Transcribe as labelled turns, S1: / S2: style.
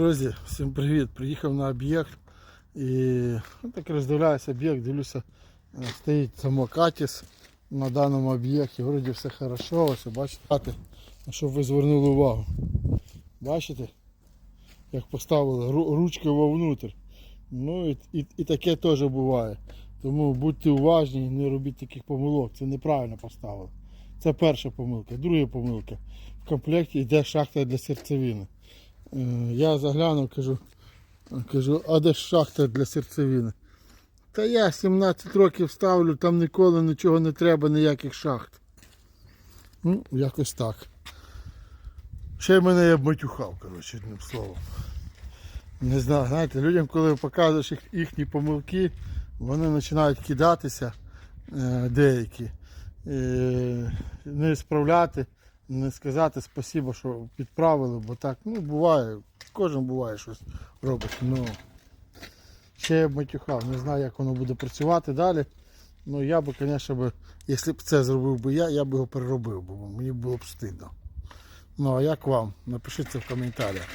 S1: Друзі, всім привіт! Приїхав на об'єкт і ну, так роздивляюся об'єкт, дивлюся, е, стоїть самокатіс на даному об'єкті. Вроді все хорошо, ось бачите, Хати, щоб ви звернули увагу. Бачите, як поставили ру- ручки вовнутрь. Ну і, і, і таке теж буває. Тому будьте уважні, не робіть таких помилок. Це неправильно поставили. Це перша помилка. Друга помилка. В комплекті йде шахта для серцевини. Е, Я заглянув, кажу, кажу, а де ж шахта для серцевини? Та я 17 років ставлю, там ніколи нічого не треба, ніяких шахт. Ну, якось так. Ще мене я матюхав, коротше, одним словом. Не знаю, знаєте, людям, коли показуєш їх, їхні помилки, вони починають кидатися е, деякі, е, не справляти, не сказати спасіба, що підправили, бо так, ну буває, кожен буває щось робить. Ну, ще я б матюхав, не знаю, як воно буде працювати далі. Ну я би, звісно, якщо б це зробив би я, я б його переробив, бо мені було б стидно. Ну а як вам? Напишіть це в коментарях.